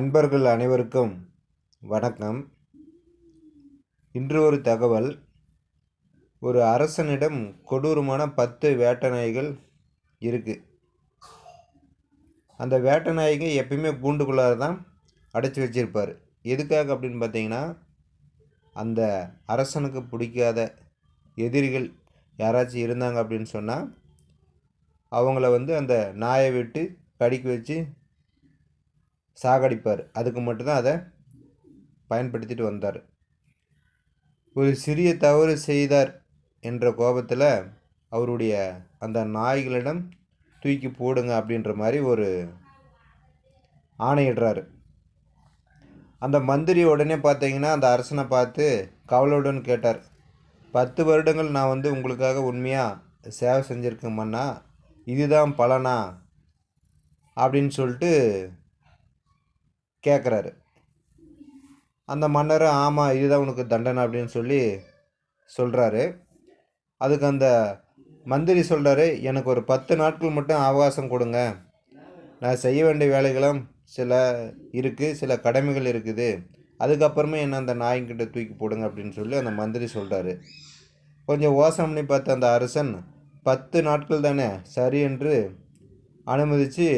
நண்பர்கள் அனைவருக்கும் வணக்கம். இன்று ஒரு தகவல். ஒரு அரசனிடம் கொடூரமான பத்து வேட்டை நாய்கள் இருக்குது அந்த வேட்டை நாய்ங்க எப்பயுமே கூண்டுக்குள்ளார தான் அடைச்சி வச்சிருப்பார். எதுக்காக அப்படின்னு பார்த்தீங்கன்னா அந்த அரசனுக்கு பிடிக்காத எதிரிகள் யாராச்சும் இருந்தாங்க அப்படின்னு சொன்னால் அவங்கள வந்து அந்த நாயை விட்டு கடிக்க வச்சு சாகடிப்பார். அதுக்கு மட்டும்தான் அதை பயன்படுத்திட்டு வந்தார். ஒரு சிறிய தவறு செய்தார் என்ற கோபத்தில் அவருடைய அந்த நாய்களிடம் தூக்கி போடுங்க அப்படின்ற மாதிரி ஒரு ஆணையிடுறாரு. அந்த மந்திரி உடனே பார்த்தீங்கன்னா அந்த அரசனை பார்த்து கவலையுடன் கேட்டார். பத்து வருடங்கள் நான் வந்து உங்களுக்காக உண்மையாக சேவை செஞ்சுருக்கேன் மன்னா. இதுதான் பலனா? அப்படின்னு சொல்லிட்டு கேட்குறாரு அந்த மன்னர் ஆமாம் இதுதான் உனக்கு தண்டனை அப்படின்னு சொல்லி சொல்கிறாரு அதுக்கு அந்த மந்திரி சொல்கிறாரு எனக்கு ஒரு பத்து நாட்கள் மட்டும் அவகாசம் கொடுங்க. நான் செய்ய வேண்டிய வேலைகளும் சில இருக்குது சில கடமைகள் இருக்குது. அதுக்கப்புறமே என்ன அந்த நாய்கிட்ட தூக்கி போடுங்க அப்படின்னு சொல்லி அந்த மந்திரி சொல்கிறாரு கொஞ்சம் ஓசம் பண்ணி பார்த்த அந்த அரசன் பத்து நாட்கள் தானே சரி என்று அனுமதித்து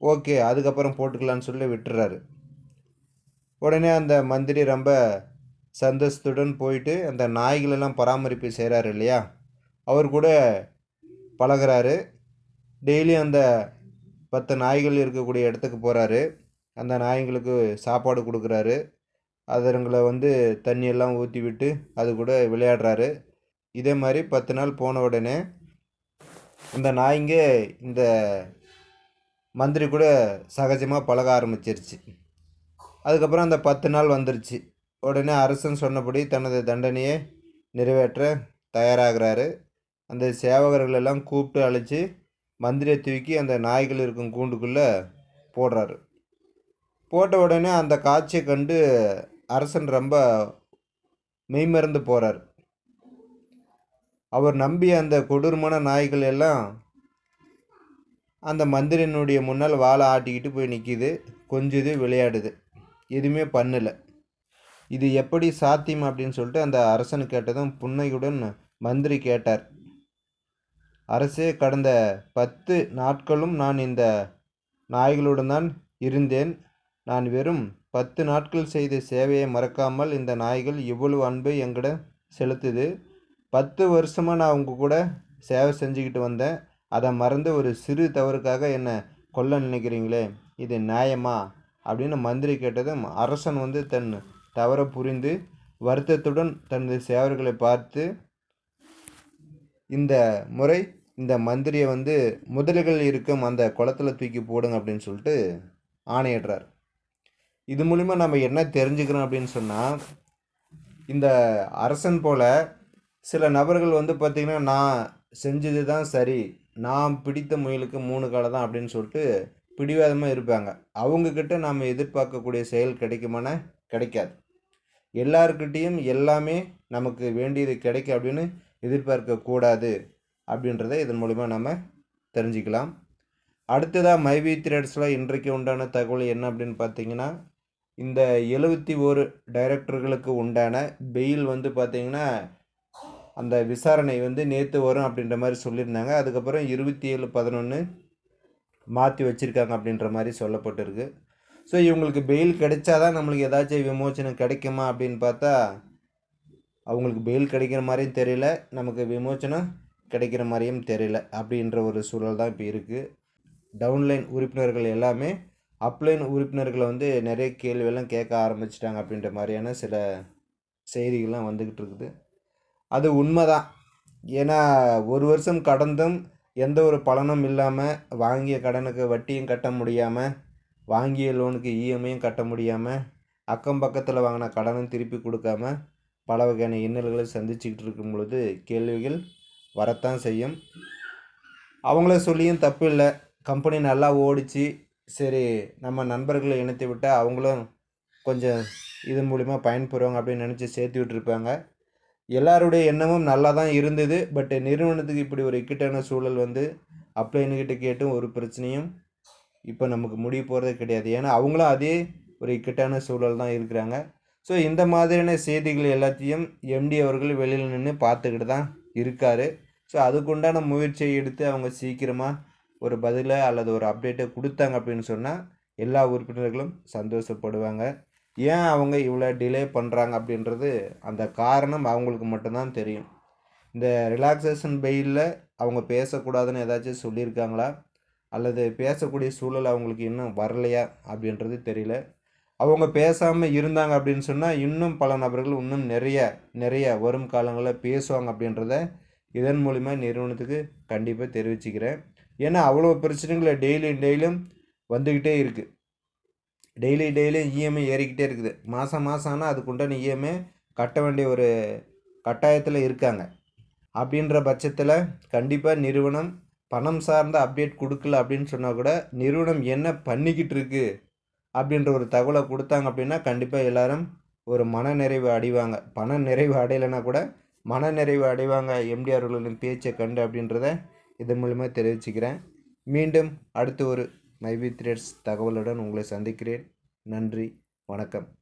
ஓகே அதுக்கப்புறம் போட்டுக்கலான்னு சொல்லி விட்டுறாரு. உடனே அந்த மந்திரி ரொம்ப சந்தோஷத்துடன் போயிட்டு அந்த நாய்களெல்லாம் பராமரிப்பு செய்கிறாரு இல்லையா? அவர் கூட பழகுறாரு. டெய்லி அந்த பத்து நாய்கள் இருக்கக்கூடிய இடத்துக்கு போகிறாரு அந்த நாய்களுக்கு சாப்பாடு கொடுக்குறாரு. அதுங்களை வந்து தண்ணியெல்லாம் ஊற்றி விட்டு அது கூட விளையாடுறாரு. இதே மாதிரி பத்து நாள் போன உடனே இந்த நாய்ங்க இந்த மந்திரி கூட சகஜமாக பழக ஆரம்பிச்சிருச்சு. அதுக்கப்புறம் அந்த பத்து நாள் வந்துருச்சு. உடனே அரசன் சொன்னபடி தனது தண்டனையை நிறைவேற்ற தயாராகிறாரு. அந்த சேவகர்கள் எல்லாம் கூப்பிட்டு அழைச்சி மந்திரியை தூக்கி அந்த நாய்கள் இருக்கும் கூண்டுக்குள்ளே போடுறாரு. போட்ட உடனே அந்த காட்சியை கண்டு அரசன் ரொம்ப மெய்மறந்து போகிறார் அவர் நம்பிய அந்த கொடூரமான நாய்கள் எல்லாம் அந்த மந்திரனுடைய முன்னால் வாழை ஆட்டிக்கிட்டு போய் நிற்கிது கொஞ்சுது விளையாடுது. எதுவுமே பண்ணலை. இது எப்படி சாத்தியம் அப்படின்னு சொல்லிட்டு அந்த அரசன் கேட்டதும் புன்னையுடன் மந்திரி கேட்டார். அரசே கடந்த பத்து நாட்களும் நான் இந்த நாய்களுடன் தான் இருந்தேன். நான் வெறும் பத்து நாட்கள் செய்த சேவையை மறக்காமல் இந்த நாய்கள் இவ்வளவு அன்பை எங்கிட்ட செலுத்துது. பத்து வருஷமாக நான் உங்கள் கூட சேவை செஞ்சுக்கிட்டு வந்தேன். அதை மறந்து ஒரு சிறு தவறுக்காக என்னை கொல்ல நினைக்கிறீங்களே இது நியாயமா? அப்படின்னு மந்திரி கேட்டதும் அரசன் வந்து தன் தவறை புரிந்து வருத்தத்துடன் தனது சேவர்களை பார்த்து இந்த முறை இந்த மந்திரியை வந்து முதலைகள் இருக்கும் அந்த குளத்துல தூக்கி போடுங்க அப்படின்னு சொல்லிட்டு ஆணையிடுறார். இது மூலிமா நம்ம என்ன தெரிஞ்சுக்கிறோம் அப்படின்னு சொன்னால் இந்த அரசன் போல் சில நபர்கள் வந்து பார்த்திங்கன்னா நான் செஞ்சது தான் சரி நான் பிடித்த முயலுக்கு மூணு காலை தான் அப்படின்னு சொல்லிட்டு பிடிவாதமாக இருப்பாங்க. அவங்கக்கிட்ட நாம் எதிர்பார்க்கக்கூடிய செயல் கிடைக்குமான? கிடைக்காது. எல்லாருக்கிட்டேயும் எல்லாமே நமக்கு வேண்டியது கிடைக்கும் அப்படின்னு எதிர்பார்க்கக்கூடாது அப்படின்றத இதன் மூலிமா நம்ம தெரிஞ்சுக்கலாம். அடுத்ததாக மைவி த்ரெட்ஸில் இன்றைக்கு உண்டான தகவல் என்ன அப்படின்னு பார்த்தீங்கன்னா இந்த எழுபத்தி ஓரு டைரக்டர்களுக்கு உண்டான பெயில் வந்து பார்த்திங்கன்னா அந்த விசாரணை வந்து நேற்று வரும் அப்படின்ற மாதிரி சொல்லியிருந்தாங்க. அதுக்கப்புறம் இருபத்தி ஏழு பதினொன்று மாற்றி வச்சுருக்காங்க அப்படின்ற மாதிரி சொல்லப்பட்டிருக்கு. ஸோ இவங்களுக்கு பெயில் கிடைச்சாதான் நம்மளுக்கு ஏதாச்சும் விமோச்சனம் கிடைக்குமா அப்படின்னு பார்த்தா அவங்களுக்கு பெயில் கிடைக்கிற மாதிரியும் தெரியல. நமக்கு விமோச்சனம் கிடைக்கிற மாதிரியும் தெரியல அப்படின்ற ஒரு சூழல் தான் இப்போ இருக்குது டவுன்லைன் உறுப்பினர்கள் எல்லாமே அப்லைன் உறுப்பினர்களை வந்து நிறைய கேள்வியெல்லாம் கேட்க ஆரம்பிச்சிட்டாங்க அப்படின்ற மாதிரியான சில செய்திகள்லாம் வந்துக்கிட்டு இருக்குது. அது உண்மைதான். ஏன்னா ஒரு வருஷம் கடந்தும் எந்த ஒரு பலனும் இல்லாமல் வாங்கிய கடனுக்கு வட்டியும் கட்ட முடியாமல் வாங்கிய லோனுக்கு இஎம்ஐயும் கட்ட முடியாமல் அக்கம் பக்கத்தில் வாங்கின கடனும் திருப்பி கொடுக்காம பல வகையான இன்னல்களை சந்திச்சுக்கிட்டு இருக்கும் பொழுது கேள்விகள் வரத்தான் செய்யும். அவங்கள சொல்லியும் தப்பு இல்லை. கம்பெனி நல்லா ஓடிச்சு சரி நம்ம நண்பர்களை இணைத்து விட்டால் அவங்களும் கொஞ்சம் இது மூலிமா பயன்பெறுவாங்க அப்படின்னு நினச்சி சேர்த்து விட்டுருப்பாங்க. எல்லாருடைய எண்ணமும் நல்லா தான் இருந்தது பட் நிறுவனத்துக்கு இப்படி ஒரு இக்கட்டான சூழல் வந்து அப்ளைனுக்கிட்ட கேட்டும் ஒரு பிரச்சனையும் இப்போ நமக்கு முடிய போகிறது கிடையாது. ஏன்னா அவங்களும் அதே ஒரு இக்கட்டான சூழல் தான் இருக்கிறாங்க. ஸோ இந்த மாதிரியான செய்திகள் எல்லாத்தையும் எம்டி அவர்கள் வெளியில் நின்று பார்த்துக்கிட்டு தான் இருக்கார். ஸோ அதுக்குண்டான முயற்சியை எடுத்து அவங்க சீக்கிரமாக ஒரு பதிலை அல்லது ஒரு அப்டேட்டை கொடுத்தாங்க அப்படின்னு சொன்னால் எல்லா உறுப்பினர்களும் சந்தோஷப்படுவாங்க. ஏன் அவங்க இவ்வளோ டிலே பண்ணுறாங்க அப்படின்றது அந்த காரணம் அவங்களுக்கு மட்டும்தான் தெரியும். இந்த ரிலாக்ஸேஷன் பெயிலில் அவங்க பேசக்கூடாதுன்னு ஏதாச்சும் சொல்லியிருக்காங்களா? அல்லது பேசக்கூடிய சூழல் அவங்களுக்கு இன்னும் வரலையா அப்படின்றது தெரியல. அவங்க பேசாமல் இருந்தாங்க அப்படின்னு சொன்னால் இன்னும் பல நபர்கள் இன்னும் நிறைய நிறைய வரும் காலங்களில் பேசுவாங்க அப்படின்றத இதன் மூலிமா நிறுவனத்துக்கு கண்டிப்பாக தெரிவிச்சுக்கிறேன். ஏன்னா அவ்வளோ பிரச்சனைகளை டெய்லியும் டெய்லியும் வந்துக்கிட்டே இருக்குது டெய்லி டெய்லி இஎம்ஐ ஏறிக்கிட்டே இருக்குது. மாதம் மாதம் ஆனால் அதுக்குண்டான இஎம்ஐ கட்ட வேண்டிய ஒரு கட்டாயத்தில் இருக்காங்க. அப்படின்ற பட்சத்தில் கண்டிப்பாக நிறுவனம் பணம் சார்ந்த அப்டேட் கொடுக்கல அப்படின்னு சொன்னால் கூட நிறுவனம் என்ன பண்ணிக்கிட்டு இருக்கு அப்படின்ற ஒரு தகவலை கொடுத்தாங்க அப்படின்னா கண்டிப்பாக எல்லாரும் ஒரு மன நிறைவு அடைவாங்க. பண நிறைவு அடையலைன்னா கூட மன நிறைவு அடைவாங்க எம்டி அவர்களின் பேச்சை கண்டு அப்படின்றத இதன் மூலிமா தெரிவிச்சுக்கிறேன். மீண்டும் அடுத்து ஒரு மைவி த்ரெட்ஸ் தகவலுடன் உங்களை சந்திக்கிறேன். நன்றி வணக்கம்.